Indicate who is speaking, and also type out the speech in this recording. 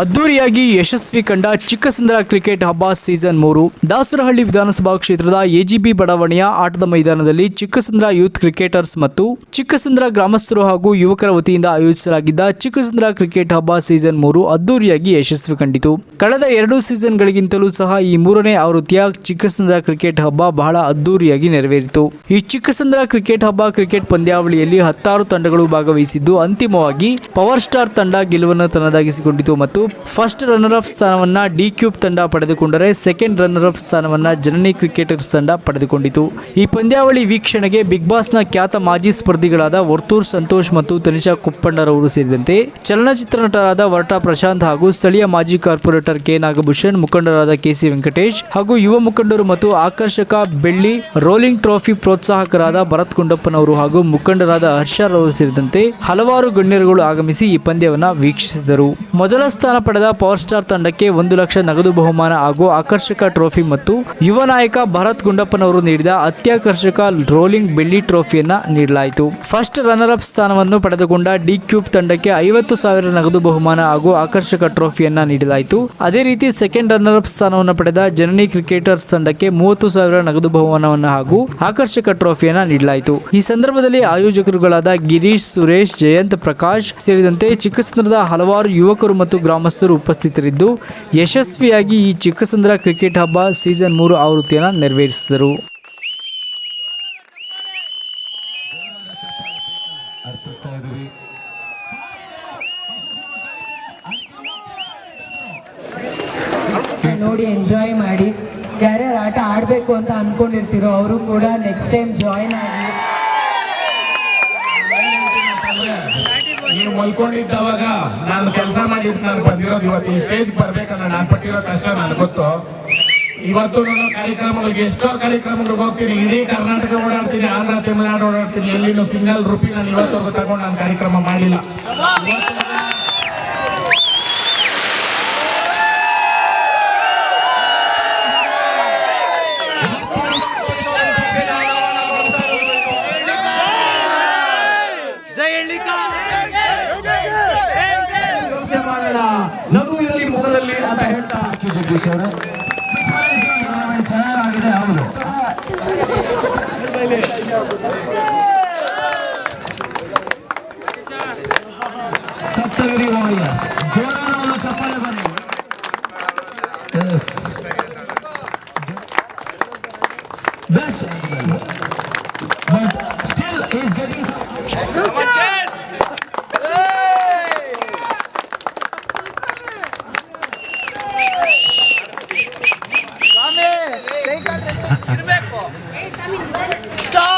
Speaker 1: ಅದ್ದೂರಿಯಾಗಿ ಯಶಸ್ವಿ ಕಂಡ ಚಿಕ್ಕಸಂದ್ರ ಕ್ರಿಕೆಟ್ ಹಬ್ಬ ಸೀಸನ್ ಮೂರು. ದಾಸರಹಳ್ಳಿ ವಿಧಾನಸಭಾ ಕ್ಷೇತ್ರದ ಎಜಿಬಿ ಬಡಾವಣೆಯ ಆಟದ ಮೈದಾನದಲ್ಲಿ ಚಿಕ್ಕಸಂದ್ರ ಯೂತ್ ಕ್ರಿಕೆಟರ್ಸ್ ಮತ್ತು ಚಿಕ್ಕಸಂದ್ರ ಗ್ರಾಮಸ್ಥರು ಹಾಗೂ ಯುವಕರ ವತಿಯಿಂದ ಆಯೋಜಿಸಲಾಗಿದ್ದ ಚಿಕ್ಕಸಂದ್ರ ಕ್ರಿಕೆಟ್ ಹಬ್ಬ ಸೀಸನ್ ಮೂರು ಅದ್ದೂರಿಯಾಗಿ ಯಶಸ್ವಿ ಕಂಡಿತು. ಕಳೆದ ಎರಡು ಸೀಸನ್ಗಳಿಗಿಂತಲೂ ಸಹ ಈ ಮೂರನೇ ಆವೃತ್ತಿಯ ಚಿಕ್ಕಸಂದ್ರ ಕ್ರಿಕೆಟ್ ಹಬ್ಬ ಬಹಳ ಅದ್ದೂರಿಯಾಗಿ ನೆರವೇರಿತು. ಈ ಚಿಕ್ಕಸಂದ್ರ ಕ್ರಿಕೆಟ್ ಹಬ್ಬ ಕ್ರಿಕೆಟ್ ಪಂದ್ಯಾವಳಿಯಲ್ಲಿ ಹತ್ತಾರು ತಂಡಗಳು ಭಾಗವಹಿಸಿದ್ದು, ಅಂತಿಮವಾಗಿ ಪವರ್ ಸ್ಟಾರ್ ತಂಡ ಗೆಲುವನ್ನು ತನ್ನದಾಗಿಸಿಕೊಂಡಿತು ಮತ್ತು ಫಸ್ಟ್ ರನ್ನರ್ ಅಪ್ ಸ್ಥಾನವನ್ನು ಡಿ ಕ್ಯೂಬ್ ತಂಡ ಪಡೆದುಕೊಂಡರೆ ಸೆಕೆಂಡ್ ರನ್ನರ್ ಅಪ್ ಸ್ಥಾನವನ್ನು ಜನನಿ ಕ್ರಿಕೆಟರ್ಸ್ ತಂಡ ಪಡೆದುಕೊಂಡಿತು. ಈ ಪಂದ್ಯಾವಳಿ ವೀಕ್ಷಣೆಗೆ ಬಿಗ್ ಬಾಸ್ನ ಖ್ಯಾತ ಮಾಜಿ ಸ್ಪರ್ಧಿಗಳಾದ ವರ್ತೂರ್ ಸಂತೋಷ್ ಮತ್ತು ತನಿಷಾ ಕುಪ್ಪಣ್ಣರವರು ಸೇರಿದಂತೆ ಚಲನಚಿತ್ರ ನಟರಾದ ವರ್ಟಾ ಪ್ರಶಾಂತ್ ಹಾಗೂ ಸ್ಥಳೀಯ ಮಾಜಿ ಕಾರ್ಪೊರೇಟರ್ ಕೆ ನಾಗಭೂಷಣ್, ಮುಖಂಡರಾದ ಕೆಸಿ ವೆಂಕಟೇಶ್ ಹಾಗೂ ಯುವ ಮುಖಂಡರು ಮತ್ತು ಆಕರ್ಷಕ ಬೆಳ್ಳಿ ರೋಲಿಂಗ್ ಟ್ರೋಫಿ ಪ್ರೋತ್ಸಾಹಕರಾದ ಭರತ್ ಕುಂಡಪ್ಪನವರು ಹಾಗೂ ಮುಖಂಡರಾದ ಹರ್ಷರವರು ಸೇರಿದಂತೆ ಹಲವಾರು ಗಣ್ಯರುಗಳು ಆಗಮಿಸಿ ಈ ಪಂದ್ಯವನ್ನು ವೀಕ್ಷಿಸಿದರು. ಮೊದಲ ಸ್ಥಾನ ಪಡೆದ ಪವರ್ ಸ್ಟಾರ್ ತಂಡಕ್ಕೆ ಒಂದು ಲಕ್ಷ ನಗದು ಬಹುಮಾನ ಹಾಗೂ ಆಕರ್ಷಕ ಟ್ರೋಫಿ ಮತ್ತು ಯುವ ನಾಯಕ ಭರತ್ ಗುಂಡಪ್ಪನವರು ನೀಡಿದ ಅತ್ಯಾಕರ್ಷಕ ರೋಲಿಂಗ್ ಬೆಳ್ಳಿ ಟ್ರೋಫಿಯನ್ನ ನೀಡಲಾಯಿತು. ಫಸ್ಟ್ ರನ್ನರ್ ಅಪ್ ಸ್ಥಾನವನ್ನು ಪಡೆದುಕೊಂಡ ಡಿ ಕ್ಯೂಬ್ ತಂಡಕ್ಕೆ ಐವತ್ತು ಸಾವಿರ ನಗದು ಬಹುಮಾನ ಹಾಗೂ ಆಕರ್ಷಕ ಟ್ರೋಫಿಯನ್ನ ನೀಡಲಾಯಿತು. ಅದೇ ರೀತಿ ಸೆಕೆಂಡ್ ರನ್ನರ್ ಅಪ್ ಸ್ಥಾನವನ್ನು ಪಡೆದ ಜನನಿ ಕ್ರಿಕೆಟರ್ಸ್ ತಂಡಕ್ಕೆ ಮೂವತ್ತು ಸಾವಿರ ನಗದು ಬಹುಮಾನವನ್ನು ಹಾಗೂ ಆಕರ್ಷಕ ಟ್ರೋಫಿಯನ್ನ ನೀಡಲಾಯಿತು. ಈ ಸಂದರ್ಭದಲ್ಲಿ ಆಯೋಜಕರುಗಳಾದ ಗಿರೀಶ್, ಸುರೇಶ್, ಜಯಂತ್, ಪ್ರಕಾಶ್ ಸೇರಿದಂತೆ ಚಿಕ್ಕಸಂದ್ರದ ಹಲವಾರು ಯುವಕರು ಮತ್ತು ಗ್ರಾಮಸ್ಥರು ಉಪಸ್ಥಿತರಿದ್ದು ಯಶಸ್ವಿಯಾಗಿ ಈ ಚಿಕ್ಕಸಂದ್ರ ಕ್ರಿಕೆಟ್ ಹಬ್ಬ ಸೀಸನ್ ಮೂರು ಆವೃತ್ತಿಯನ್ನು ನೆರವೇರಿಸಿದರು.
Speaker 2: ನೋಡಿ ಎಂಜಾಯ್ ಮಾಡಿ. ಯಾರ್ಯಾರು ಆಟ ಆಡಬೇಕು ಅಂತ ಅನ್ಕೊಂಡಿರ್ತೀರೋ ಅವರು ಕೂಡ ನೆಕ್ಸ್ಟ್ ಟೈಮ್ ಜಾಯ್ನ್ ಆಗಿ
Speaker 3: ಮಲ್ಕೊಂಡಿದ್ದವಾಗ ನಾನು ಕೆಲಸ ಮಾಡಿದ್ದು ನಾನು ಬಂದಿರೋದು ಇವತ್ತು ಈ ಸ್ಟೇಜ್ ಬರ್ಬೇಕನ್ನ ನಾನು ಪಟ್ಟಿರೋ ಕಷ್ಟ ನನಗೆ ಗೊತ್ತು. ಇವತ್ತು ನಾನು ಕಾರ್ಯಕ್ರಮಗಳಿಗೆ ಎಷ್ಟೋ ಕಾರ್ಯಕ್ರಮಗಳಿಗೆ ಹೋಗ್ತೀನಿ, ಇಡೀ ಕರ್ನಾಟಕ ಓಡಾಡ್ತೀನಿ, ಆಂಧ್ರ, ತಮಿಳುನಾಡು ಓಡಾಡ್ತೀನಿ, ಎಲ್ಲಿನೂ ಸಿಂಗಲ್ ರೂಪಿ ನಾನು ಇವತ್ತವರೆಗೂ ತಗೊಂಡು ನಾನು ಕಾರ್ಯಕ್ರಮ ಮಾಡಿಲ್ಲ. ಮಾಡೋಣ ನಗು ಇರಲಿ ಮುಖದಲ್ಲಿ ಅಂತ ಹೇಳ್ತಾ ಜಗದೀಶ್ ಅವರು. ಚೆನ್ನಾಗಿದೆ ಹೌದು. ಸಪ್ತಗಿರಿ ಚಪ್ಪಾಳೆ ಬನ್ನಿ. Best Stop.